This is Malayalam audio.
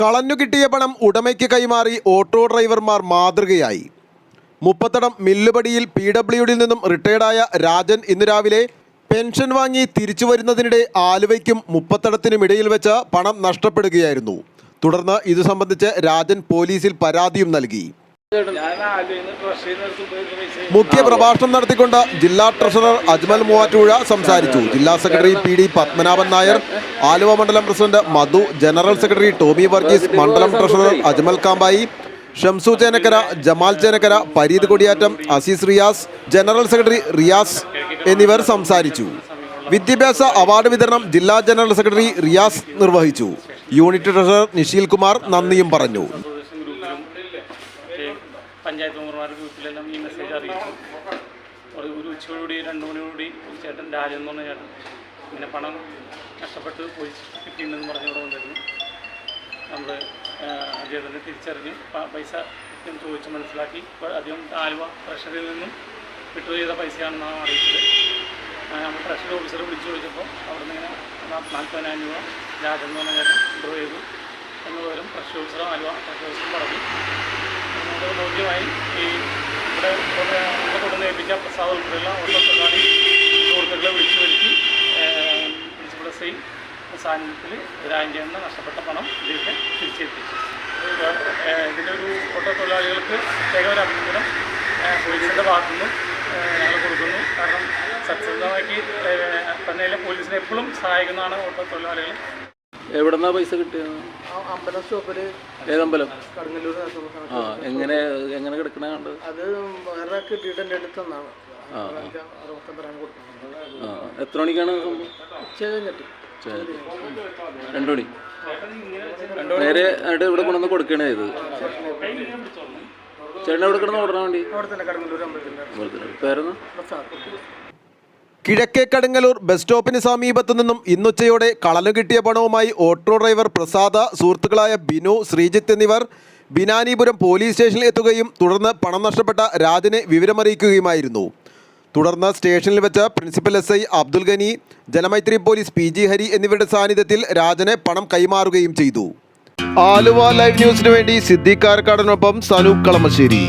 കളഞ്ഞു കിട്ടിയ പണം ഉടമയ്ക്ക് കൈമാറി ഓട്ടോ ഡ്രൈവർമാർ മാതൃകയായി. മുപ്പത്തടം മില്ലുപടിയിൽ പി ഡബ്ല്യുഡിൽ നിന്നും റിട്ടയർഡായ രാജൻ ഇന്ന് രാവിലെ പെൻഷൻ വാങ്ങി തിരിച്ചു വരുന്നതിനിടെ ആലുവയ്ക്കും മുപ്പത്തടത്തിനും ഇടയിൽ വെച്ച് പണം നഷ്ടപ്പെടുകയായിരുന്നു. തുടർന്ന് ഇതു സംബന്ധിച്ച് രാജൻ പോലീസിൽ പരാതിയും നൽകി. മുഖ്യ പ്രഭാഷണം നടത്തിക്കൊണ്ട് ജില്ലാ ട്രഷറർ അജ്മൽ മൂവാറ്റുപുഴ സംസാരിച്ചു. ജില്ലാ secretary P D Padmanabhan Nair Aluva മണ്ഡലം president Madhu general secretary Tomy Varghese മണ്ഡലം treasurer Ajmal Kampai Shamsu Chenakkara Jamal Chenakkara Pareeth Kodiyattam Azeez Riyas general secretary Riyas എന്നിവർ സംസാരിച്ചു. വിദ്യാഭ്യാസ അവാർഡ് വിതരണം ജില്ലാ ജനറൽ സെക്രട്ടറി റിയാസ് നിർവഹിച്ചു. യൂണിറ്റ് ട്രഷറർ നിഷീൽ കുമാർ നന്ദിയും പറഞ്ഞു. പഞ്ചായത്ത് മെമ്പർമാരുടെ ഗ്രൂപ്പിലെല്ലാം ഈ മെസ്സേജ് അറിയിച്ചു. ഒരു ഒരു ഉച്ചയോടുകൂടി രണ്ട് മണിയോടുകൂടി ഒരു ചേട്ടൻ രാജൻ എന്ന് പറഞ്ഞ ചേട്ടൻ ഇങ്ങനെ പണം നഷ്ടപ്പെട്ട് പോയി കിട്ടിയിട്ടുണ്ടെന്ന് പറഞ്ഞു ഇവിടെ വന്നിരുന്നു. നമ്മൾ അദ്ദേഹത്തിനെ തിരിച്ചറിഞ്ഞ് പൈസ കൃത്യം ചോദിച്ച് മനസ്സിലാക്കി. ഇപ്പോൾ അദ്ദേഹം ആലുവ ട്രഷറിയിൽ നിന്നും വിട്ടു ചെയ്ത പൈസയാണെന്നാണ് അറിയിച്ചത്. നമ്മൾ ട്രഷറി ഓഫീസറെ വിളിച്ചു ചോദിച്ചപ്പോൾ അവിടെ നിന്ന് ഇങ്ങനെ നാൽപ്പതിനായിരം രൂപ രാജൻ എന്ന് പറഞ്ഞ ചേട്ടൻ ഡ്രോ ചെയ്തു. എന്ന് പകരം ട്രഷറി ഓഫീസർ ആലുവ ഓഫീസർ പറഞ്ഞു. നമുക്ക് ബോധ്യമായി ഈ ഇവിടെ ഇവിടെ കൊണ്ടുവന്ന് ഏൽപ്പിച്ച പ്രസാദ് ഉൾപ്പെടെയുള്ള ഓട്ടോ തൊഴിലാളി സുഹൃത്തുക്കളെ വിളിച്ചു വരുത്തി പ്രിൻസിപ്പൾ എസ് ഐ സാന്നിധ്യത്തിൽ രാജ്യം ചെയ്യുന്ന നഷ്ടപ്പെട്ട പണം ഇതിലേക്ക് തിരിച്ചെത്തിച്ചു. ഇതിന്റെ ഒരു ഓട്ടോ തൊഴിലാളികൾക്ക് പ്രത്യേക ഒരു അഭിനന്ദനം പോലീസിന്റെ ഭാഗത്തു നിന്നും ഞങ്ങൾ കൊടുക്കുന്നു. കാരണം സത്യസന്ധമാക്കി തന്നെയല്ല പോലീസിനെ എപ്പോഴും സഹായിക്കുന്നതാണ് ഓട്ടോ തൊഴിലാളികൾ. എവിടെന്നാ പൈസ കിട്ടിയത് ആ അമ്പലം സ്റ്റോപ്പിൽ ഏതമ്പലം കടങ്ങല്ലൂർ നടത്തുന്ന ആ എങ്ങനെ എങ്ങനെ കിടക്കണ കണ്ടത് അത് വേറെ കിട്ടിയിട്ട് എന്റെ അടുത്ത് തന്നാണ്. എനിക്ക് അറുപത്തൊമ്പതാണ് കൊടുക്കുന്നത് ആ എത്ര മണിക്കാണ് സംഭവം? ഉച്ച കഴിഞ്ഞിട്ട് രണ്ടു മണി. നേരെ ആയിട്ട് ഇവിടെ കൊണ്ടുവന്ന് കൊടുക്കണേ ഇത്. ചേട്ടൻ എവിടെ കിടന്ന് ഓടാൻ വേണ്ടി? പേരെന്ന് കിഴക്കേ കടുങ്ങലൂർ ബസ് സ്റ്റോപ്പിന് സമീപത്തു നിന്നും ഇന്നുച്ചയോടെ കളഞ്ഞു കിട്ടിയ പണവുമായി ഓട്ടോ ഡ്രൈവർ പ്രസാദ സുഹൃത്തുക്കളായ ബിനു ശ്രീജിത്ത് എന്നിവർ ബിനാനിപുരം പോലീസ് സ്റ്റേഷനിൽ എത്തുകയും തുടർന്ന് പണം നഷ്ടപ്പെട്ട രാജനെ വിവരമറിയിക്കുകയുമായിരുന്നു. തുടർന്ന് സ്റ്റേഷനിൽ വെച്ച principal S I Abdul Gani Janamaithri police P G Hari എന്നിവരുടെ സാന്നിധ്യത്തിൽ രാജനെ പണം കൈമാറുകയും ചെയ്തു. ആലുവ ലൈവ് ന്യൂസിനു വേണ്ടി സിദ്ദിഖാർക്കാടിനൊപ്പം സനൂപ് കളമശ്ശേരി.